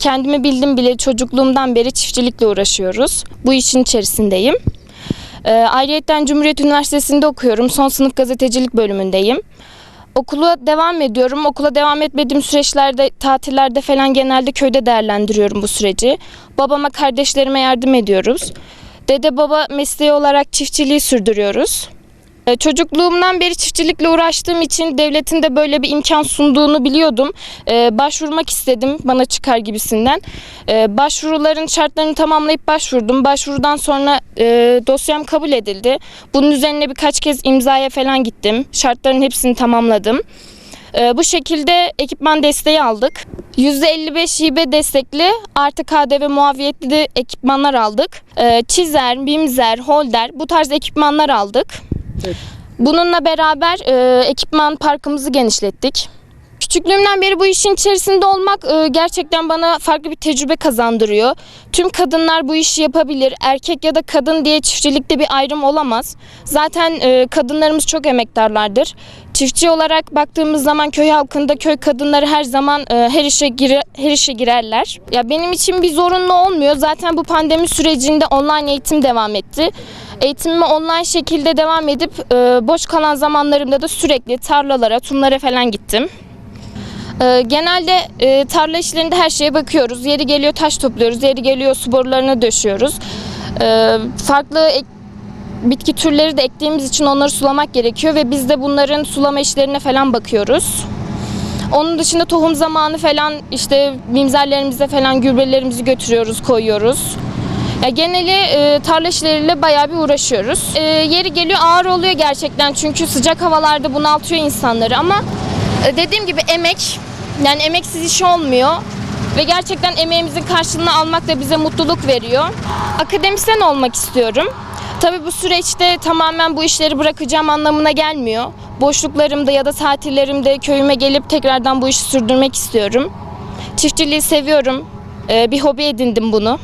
Kendimi bildim bile çocukluğumdan beri çiftçilikle uğraşıyoruz. Bu işin içerisindeyim. Ee, ayrıyeten Cumhuriyet Üniversitesi'nde okuyorum. Son sınıf gazetecilik bölümündeyim. Okula devam ediyorum. Okula devam etmediğim süreçlerde, tatillerde falan genelde köyde değerlendiriyorum bu süreci. Babama, kardeşlerime yardım ediyoruz. Dede baba mesleği olarak çiftçiliği sürdürüyoruz. Ee, Çocukluğumdan beri çiftçilikle uğraştığım için devletin de böyle bir imkan sunduğunu biliyordum. Ee, başvurmak istedim bana çıkar gibisinden. Ee, başvuruların şartlarını tamamlayıp başvurdum. Başvurudan sonra e, dosyam kabul edildi. Bunun üzerine birkaç kez imzaya falan gittim. Şartların hepsini tamamladım. Bu şekilde ekipman desteği aldık. %55 hibe destekli artı KDV muafiyetli ekipmanlar aldık. Çizer, bimzer, holder bu tarz ekipmanlar aldık. Bununla beraber e, ekipman parkımızı genişlettik. Küçüklüğümden beri bu işin içerisinde olmak e, gerçekten bana farklı bir tecrübe kazandırıyor. Tüm kadınlar bu işi yapabilir. Erkek ya da kadın diye çiftçilikte bir ayrım olamaz. Zaten e, kadınlarımız çok emektarlardır. Çiftçi olarak baktığımız zaman köy halkında köy kadınları her zaman e, her işe gire, her işe girerler. Ya benim için bir zorunlu olmuyor. Zaten bu pandemi sürecinde online eğitim devam etti. Eğitimime online şekilde devam edip boş kalan zamanlarımda da sürekli tarlalara, tumlara falan gittim. Ee, Genelde e, tarla işlerinde her şeye bakıyoruz. Yeri geliyor taş topluyoruz, yeri geliyor su borularını döşüyoruz. Ee, Farklı bitki türleri de ektiğimiz için onları sulamak gerekiyor ve biz de bunların sulama işlerine falan bakıyoruz. Onun dışında tohum zamanı falan işte mimzerlerimize falan gübrelerimizi götürüyoruz, koyuyoruz. Ya geneli e, tarla işleriyle bayağı bir uğraşıyoruz. E, yeri geliyor ağır oluyor gerçekten çünkü sıcak havalarda bunaltıyor insanları ama e, dediğim gibi emek yani emeksiz iş olmuyor ve gerçekten emeğimizin karşılığını almak da bize mutluluk veriyor. Akademisyen olmak istiyorum. Tabii bu süreçte tamamen bu işleri bırakacağım anlamına gelmiyor. Boşluklarımda ya da tatillerimde köyüme gelip tekrardan bu işi sürdürmek istiyorum. Çiftçiliği seviyorum. E, bir hobi edindim bunu.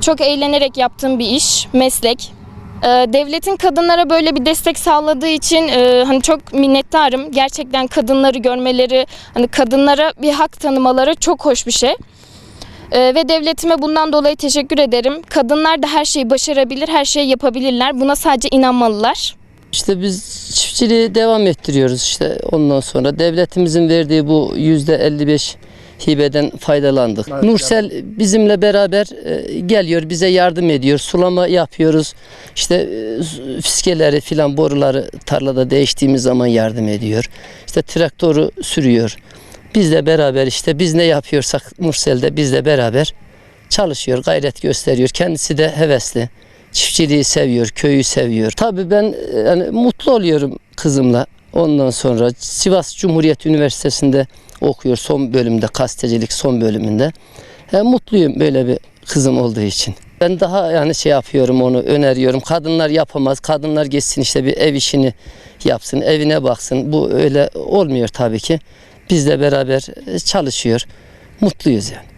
Çok eğlenerek yaptığım bir iş, meslek. Ee, Devletin kadınlara böyle bir destek sağladığı için e, hani çok minnettarım. Gerçekten kadınları görmeleri, hani kadınlara bir hak tanımaları çok hoş bir şey. Ee, Ve devletime bundan dolayı teşekkür ederim. Kadınlar da her şeyi başarabilir, her şeyi yapabilirler. Buna sadece inanmalılar. İşte biz çiftçiliği devam ettiriyoruz işte ondan sonra devletimizin verdiği bu yüzde 55 hibeden faydalandık. Nursel bizimle beraber e, geliyor bize yardım ediyor. Sulama yapıyoruz. İşte e, fiskeleri filan boruları tarlada değiştiğimiz zaman yardım ediyor. İşte traktörü sürüyor. Bizle beraber işte biz ne yapıyorsak Nursel'de bizle beraber çalışıyor, gayret gösteriyor. Kendisi de hevesli. Çiftçiliği seviyor, köyü seviyor. Tabii ben e, yani mutlu oluyorum kızımla. Ondan sonra Sivas Cumhuriyet Üniversitesi'nde okuyor son bölümde, gazetecilik son bölümünde. E, mutluyum böyle bir kızım olduğu için. Ben daha yani şey yapıyorum onu öneriyorum. Kadınlar yapamaz. Kadınlar geçsin işte bir ev işini yapsın, evine baksın. Bu öyle olmuyor tabii ki. Bizle beraber e, çalışıyor. Mutluyuz yani.